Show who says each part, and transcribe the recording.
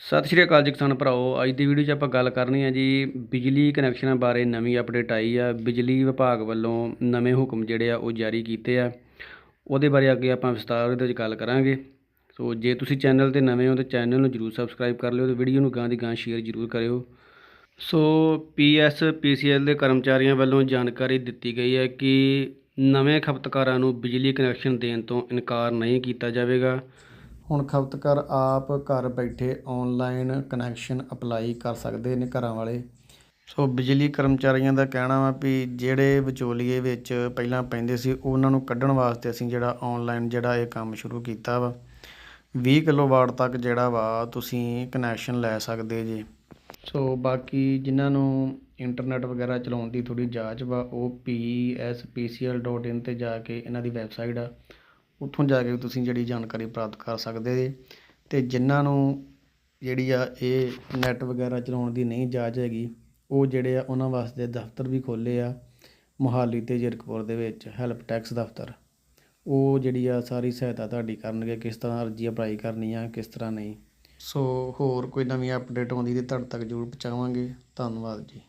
Speaker 1: ਸਤਿ ਸ਼੍ਰੀ ਅਕਾਲ ਜੀ ਕਿਸਾਨ ਭਰਾਓ ਅੱਜ ਦੀ ਵੀਡੀਓ 'ਚ ਆਪਾਂ ਗੱਲ ਕਰਨੀ ਹੈ ਜੀ ਬਿਜਲੀ ਕਨੈਕਸ਼ਨਾਂ ਬਾਰੇ ਨਵੀਂ ਅਪਡੇਟ ਆਈ ਆ। ਬਿਜਲੀ ਵਿਭਾਗ ਵੱਲੋਂ ਨਵੇਂ ਹੁਕਮ ਜਿਹੜੇ ਆ ਉਹ ਜਾਰੀ ਕੀਤੇ ਆ। ਉਹਦੇ ਬਾਰੇ ਅੱਗੇ ਆਪਾਂ ਵਿਸਤਾਰ ਦੇ ਵਿੱਚ ਗੱਲ ਕਰਾਂਗੇ। ਸੋ ਜੇ ਤੁਸੀਂ ਚੈਨਲ ਤੇ ਨਵੇਂ ਹੋ ਤਾਂ ਚੈਨਲ ਨੂੰ ਜਰੂਰ ਸਬਸਕ੍ਰਾਈਬ ਕਰ ਲਿਓ ਤੇ ਵੀਡੀਓ ਨੂੰ ਗਾਂ ਦੀ ਗਾਂ ਸ਼ੇਅਰ ਜਰੂਰ ਕਰਿਓ। ਸੋ ਪੀਐਸ ਪੀਸੀਐਲ ਦੇ ਕਰਮਚਾਰੀਆਂ ਵੱਲੋਂ ਜਾਣਕਾਰੀ ਦਿੱਤੀ ਗਈ ਹੈ ਕਿ ਨਵੇਂ ਖਪਤਕਾਰਾਂ ਨੂੰ ਬਿਜਲੀ ਕਨੈਕਸ਼ਨ ਦੇਣ ਤੋਂ ਇਨਕਾਰ ਨਹੀਂ ਕੀਤਾ ਜਾਵੇਗਾ। ਹੁਣ ਖਪਤਕਾਰ ਆਪ ਘਰ ਬੈਠੇ ਆਨਲਾਈਨ ਕਨੈਕਸ਼ਨ ਅਪਲਾਈ ਕਰ ਸਕਦੇ ਨੇ ਘਰਾਂ ਵਾਲੇ। ਸੋ ਬਿਜਲੀ ਕਰਮਚਾਰੀਆਂ ਦਾ ਕਹਿਣਾ ਵਾ ਵੀ ਜਿਹੜੇ ਵਿਚੋਲੀਏ ਵਿੱਚ ਪਹਿਲਾਂ ਪੈਂਦੇ ਸੀ, ਉਹਨਾਂ ਨੂੰ ਕੱਢਣ ਵਾਸਤੇ ਅਸੀਂ ਜਿਹੜਾ ਆਨਲਾਈਨ ਜਿਹੜਾ ਇਹ ਕੰਮ ਸ਼ੁਰੂ ਕੀਤਾ ਵਾ। 20 ਕਿਲੋਵਾਟ ਤੱਕ ਜਿਹੜਾ ਵਾ ਤੁਸੀਂ ਕਨੈਕਸ਼ਨ ਲੈ ਸਕਦੇ ਜੀ। ਸੋ ਬਾਕੀ ਜਿਨ੍ਹਾਂ ਨੂੰ ਇੰਟਰਨੈਟ ਵਗੈਰਾ ਚਲਾਉਣ ਦੀ ਥੋੜੀ ਜਾਂਚ ਵਾ, ਉਹ pspcl.in ਤੇ ਜਾ ਕੇ ਇਹਨਾਂ ਦੀ ਵੈਬਸਾਈਟ ਆ। ਉੱਥੋਂ ਜਾ ਕੇ ਤੁਸੀਂ ਜਿਹੜੀ ਜਾਣਕਾਰੀ ਪ੍ਰਾਪਤ ਕਰ ਸਕਦੇ ਜੇ। ਅਤੇ ਜਿਨ੍ਹਾਂ ਨੂੰ ਜਿਹੜੀ ਆ ਇਹ ਨੈੱਟ ਵਗੈਰਾ ਚਲਾਉਣ ਦੀ ਨਹੀਂ ਜਾਚ ਹੈਗੀ, ਉਹ ਜਿਹੜੇ ਆ ਉਹਨਾਂ ਵਾਸਤੇ ਦਫ਼ਤਰ ਵੀ ਖੋਲ੍ਹੇ ਆ, ਮੋਹਾਲੀ ਅਤੇ ਜ਼ੀਰਕਪੁਰ ਦੇ ਵਿੱਚ ਹੈਲਪ ਟੈਕਸ ਦਫ਼ਤਰ। ਉਹ ਜਿਹੜੀ ਆ ਸਾਰੀ ਸਹਾਇਤਾ ਤੁਹਾਡੀ ਕਰਨਗੇ, ਕਿਸ ਤਰ੍ਹਾਂ ਅਰਜ਼ੀ ਅਪਲਾਈ ਕਰਨੀ ਆ, ਕਿਸ ਤਰ੍ਹਾਂ ਨਹੀਂ। ਸੋ ਹੋਰ ਕੋਈ ਨਵੀਂ ਅਪਡੇਟ ਆਉਂਦੀ ਤੇ ਤੁਹਾਡੇ ਤੱਕ ਜ਼ਰੂਰ ਪਹੁੰਚਾਵਾਂਗੇ। ਧੰਨਵਾਦ ਜੀ।